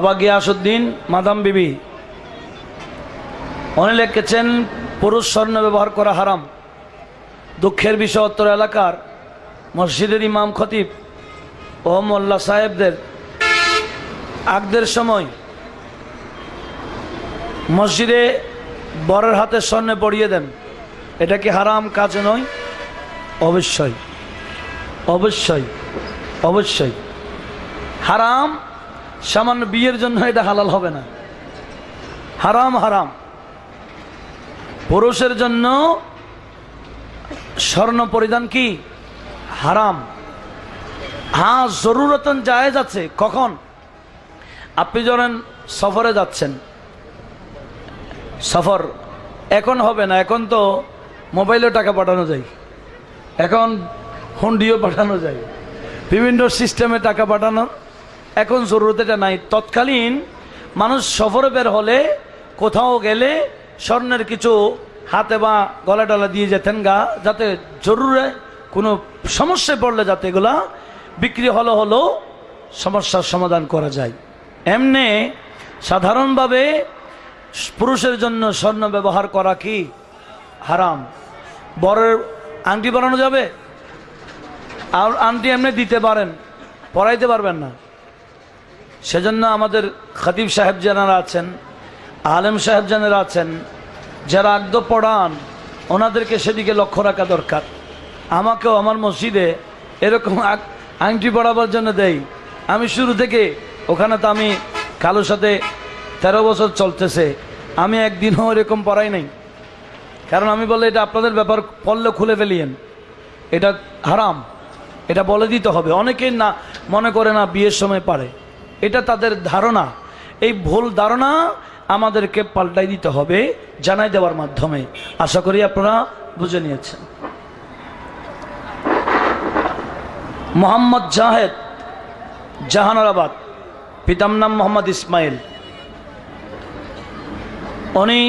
বাবা গিয়াসুদ্দিন মাদাম বিবি। উনি লিখেছেন, পুরুষ স্বর্ণ ব্যবহার করা হারাম। দুঃখের বিষয় উত্তর এলাকার মসজিদের ইমাম খতিব ও মোল্লা সাহেবদের। আগদের সময় মসজিদে বরের হাতে স্বর্ণে পড়িয়ে দেন। এটা কি হারাম কাজ নয়? অবশ্যই। অবশ্যই। অবশ্যই। হারাম সামান্য বিয়ের জন্য এটা হালাল হবে না। হারাম হারাম। পুরুষের জন্য স্বর্ণ পরিধান কি? হারাম। হ্যাঁ জরুরতন জায়েজ আছে। কখন? আপনি যখন সফরে যাচ্ছেন। সফর এখন হবে না, এখন তো মোবাইলে টাকা পাঠানো যায়। এখন হুন্ডিও পাঠানো যায়। বিভিন্ন সিস্টেমে টাকা পাঠানো এখন জরুরত এটা নাই। তৎকালীন মানুষ সফরে বের হলে কোথাও গেলে স্বর্ণের কিছু হাতে বা গলা টলা দিয়ে যেতেন গা, যাতে জরুরে কোনো সমস্যায় পড়লে যাতে এগুলা বিক্রি হলো হলো সমস্যার সমাধান করা যায়। এমনি সাধারণভাবে পুরুষের জন্য স্বর্ণ ব্যবহার করা কি হারাম? বরের আংটি বানানো যাবে? আর আংটি এমনি দিতে পারেন, পরাইতে পারবেন না। সেজন্য আমাদের খতিব সাহেব যারা আছেন, আলেম সাহেব যারা আছেন, যারা আগদ পড়ান, ওনাদেরকে সেদিকে লক্ষ্য রাখা দরকার। আমাকেও আমার মসজিদে এরকম আংটি পড়াবার জন্য দেই। আমি শুরু থেকে, ওখানে তো আমি কালোর সাথে তেরো বছর চলতেছে, আমি একদিনও এরকম পড়াই নাই। কারণ আমি বলে এটা আপনাদের ব্যাপার, পড়লে খুলে ফেলিয়েন। এটা হারাম। এটা বলে দিতে হবে। অনেকেই না, মনে করে না বিয়ের সময় পারে। এটা তাদের ধারণা। এই ভুল ধারণা আমাদেরকে পাল্টাই দিতে হবে, জানাই দেওয়ার মাধ্যমে। আশা করি আপনারা বুঝে নিয়েছেন। মোহাম্মদ জাহেদ জাহানারাবাদ পিতাম নাম মোহাম্মদ ইসমাইল। উনি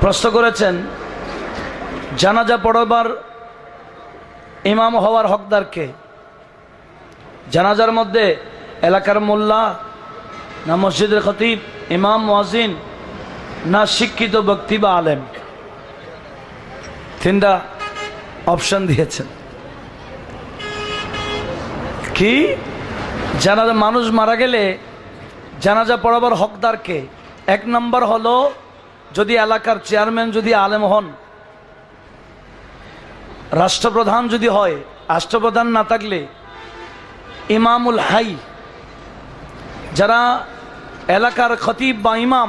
প্রশ্ন করেছেন, জানাজা পড়বার ইমাম হওয়ার হকদারকে জানাজার মধ্যে এলাকার মোল্লা, না মসজিদের খতিব, ইমাম ওয়াজিন না শিক্ষিত ব্যক্তি বা আলেম। তিনটা অপশন দিয়েছেন। কি? জানাজা মানুষ মারা গেলে জানাজা পড়াবার হকদারকে। এক নম্বর হলো, যদি এলাকার চেয়ারম্যান যদি আলেম হন, রাষ্ট্রপ্রধান যদি হয়, রাষ্ট্রপ্রধান না থাকলে ইমামুল হাই যারা এলাকার খতিব বা ইমাম